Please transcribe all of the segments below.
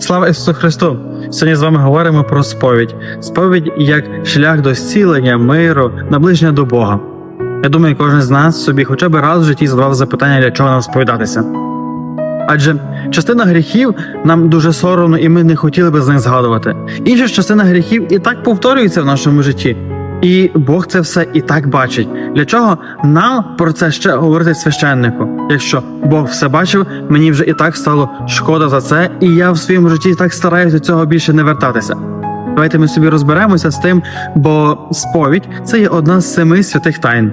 Слава Ісусу Христу! Сьогодні з вами говоримо про сповідь. Сповідь як шлях до зцілення, миру, наближення до Бога. Я думаю, кожен з нас собі хоча б раз в житті задавав запитання, для чого нам сповідатися. Адже частина гріхів нам дуже соромно, і ми не хотіли би з них згадувати. Інша частина гріхів і так повторюється в нашому житті. І Бог це все і так бачить. Для чого нам про це ще говорити священнику? Якщо Бог все бачив, мені вже і так стало шкода за це, і я в своєму житті так стараюся до цього більше не вертатися. Давайте ми собі розберемося з тим, бо сповідь це є одна з семи святих тайн.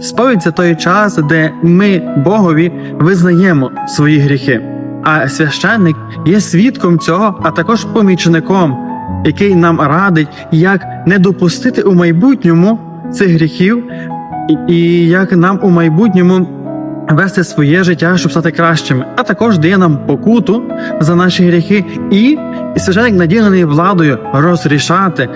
Сповідь це той час, де ми Богові визнаємо свої гріхи, а священник є свідком цього, а також помічником, який нам радить, як не допустити у майбутньому цих гріхів, і- як нам у майбутньому вести своє життя, щоб стати кращими, а також дає нам покуту за наші гріхи, і священник наділений владою розрішати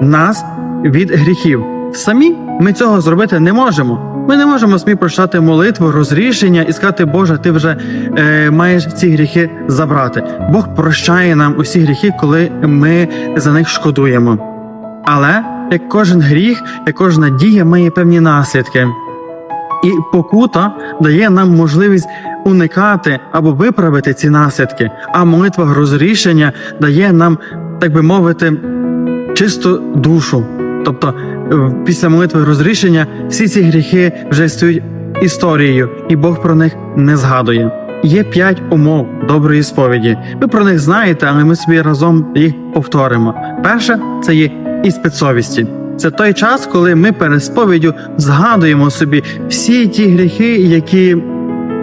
нас від гріхів. Самі ми цього зробити не можемо. Ми не можемо самі прочитати молитву, розрішення і сказати, Боже, ти вже е, маєш ці гріхи забрати. Бог прощає нам усі гріхи, коли ми за них шкодуємо. Але як кожен гріх, як кожна дія має певні наслідки. І покута дає нам можливість уникати або виправити ці наслідки, а молитва розрішення дає нам, так би мовити, чисту душу. Тобто, після молитви розрішення всі ці гріхи вже стають історією, і Бог про них не згадує. Є п'ять умов доброї сповіді. Ви про них знаєте, але ми собі разом їх повторимо. Перше це є іспит совісті. Це той час, коли ми перед сповіддю згадуємо собі всі ті гріхи, які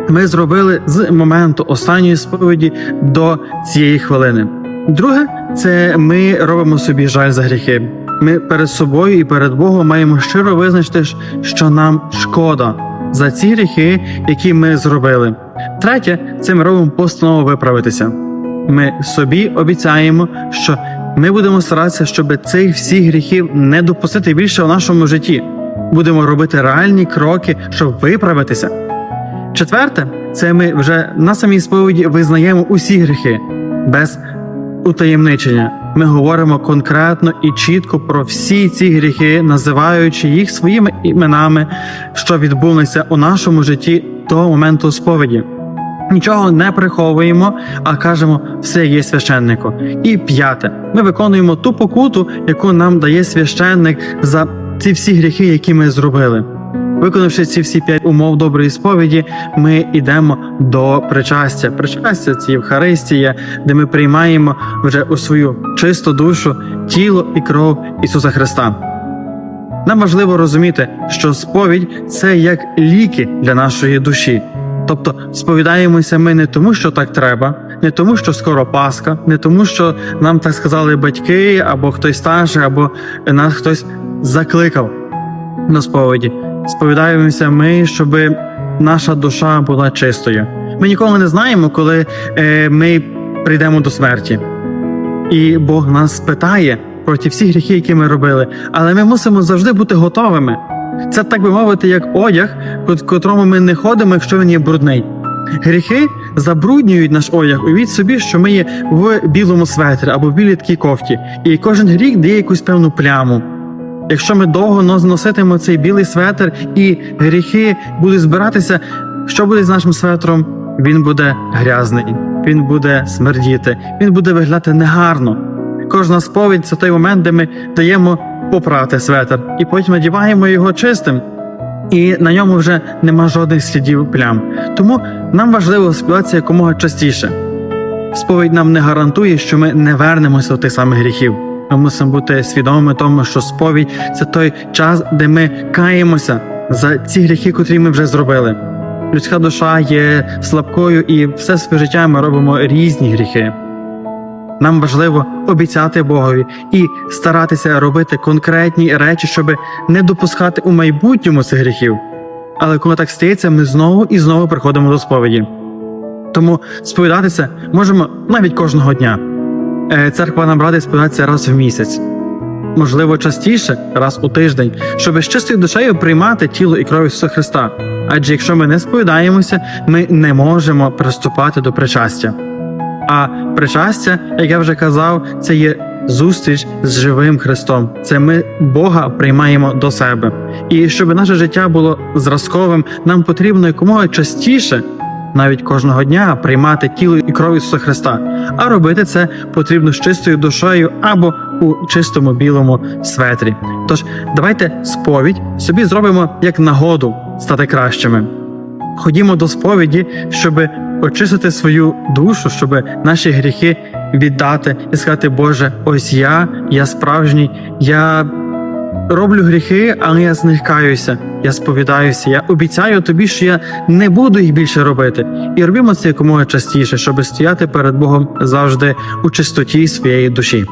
ми зробили з моменту останньої сповіді до цієї хвилини. Друге, це ми робимо собі жаль за гріхи. Ми перед собою і перед Богом маємо щиро визначити, що нам шкода за ці гріхи, які ми зробили. Третє, це ми робимо постанову виправитися. Ми собі обіцяємо, що ми будемо старатися, щоб цих всіх гріхів не допустити більше у нашому житті. Будемо робити реальні кроки, щоб виправитися. Четверте, це ми вже на самій сповіді визнаємо усі гріхи без утаємничення. Ми говоримо конкретно і чітко про всі ці гріхи, називаючи їх своїми іменами, що відбулися у нашому житті до моменту сповіді. Нічого не приховуємо, а кажемо, все є священнику. І п'яте, ми виконуємо ту покуту, яку нам дає священник за ці всі гріхи, які ми зробили. Виконавши ці всі п'ять умов доброї сповіді, ми йдемо до причастя. Причастя це Євхаристія, де ми приймаємо вже у свою чисту душу тіло і кров Ісуса Христа. Нам важливо розуміти, що сповідь це як ліки для нашої душі. Тобто сповідаємося ми не тому, що так треба, не тому, що скоро Пасха, не тому, що нам так сказали батьки, або хтось старший, або нас хтось закликав на сповіді. Сповідаємося ми, щоб наша душа була чистою. Ми ніколи не знаємо, коли е, ми прийдемо до смерті. І Бог нас спитає про ті всі гріхи, які ми робили, але ми мусимо завжди бути готовими. Це так би мовити, як одяг, в котрому ми не ходимо, якщо він є брудний. Гріхи забруднюють наш одяг. Уявіть собі, що ми є в білому светрі або в білій такій кофті, і кожен гріх дає якусь певну пляму. Якщо ми довго нос- носитимемо цей білий светр і гріхи будуть збиратися, що буде з нашим светром? Він буде грязний, він буде смердіти, він буде виглядати негарно. Кожна сповідь це той момент, де ми даємо попрати светр, і потім надіваємо його чистим. І на ньому вже нема жодних слідів плям. Тому нам важливо співатися якомога частіше. Сповідь нам не гарантує, що ми не вернемося до тих самих гріхів. Ми мусимо бути свідомими тому, що сповідь це той час, де ми каємося за ці гріхи, котрі ми вже зробили. Людська душа є слабкою, і все своє життя ми робимо різні гріхи. Нам важливо обіцяти Богові і старатися робити конкретні речі, щоб не допускати у майбутньому цих гріхів. Але коли так стається, ми знову і знову приходимо до сповіді. Тому сповідатися можемо навіть кожного дня. Е, Церква нам радить сповідатися раз в місяць, можливо, частіше, раз у тиждень, щоб з чистою душею приймати тіло і кров Ісуса Христа. Адже якщо ми не сповідаємося, ми не можемо приступати до причастя. А причастя, як я вже казав, це є зустріч з живим Христом. Це ми Бога приймаємо до себе. І щоб наше життя було зразковим, нам потрібно якомога частіше. Навіть кожного дня приймати тіло і кров Ісуса Христа, а робити це потрібно з чистою душею або у чистому білому светрі. Тож давайте сповідь собі зробимо як нагоду стати кращими. Ходімо до сповіді, щоб очистити свою душу, щоб наші гріхи віддати і сказати, Боже, ось я, я справжній, я роблю гріхи, але я з них каюся, я сповідаюся, я обіцяю тобі, що я не буду їх більше робити. І робімо це якомога частіше, щоб стояти перед Богом завжди у чистоті своєї душі.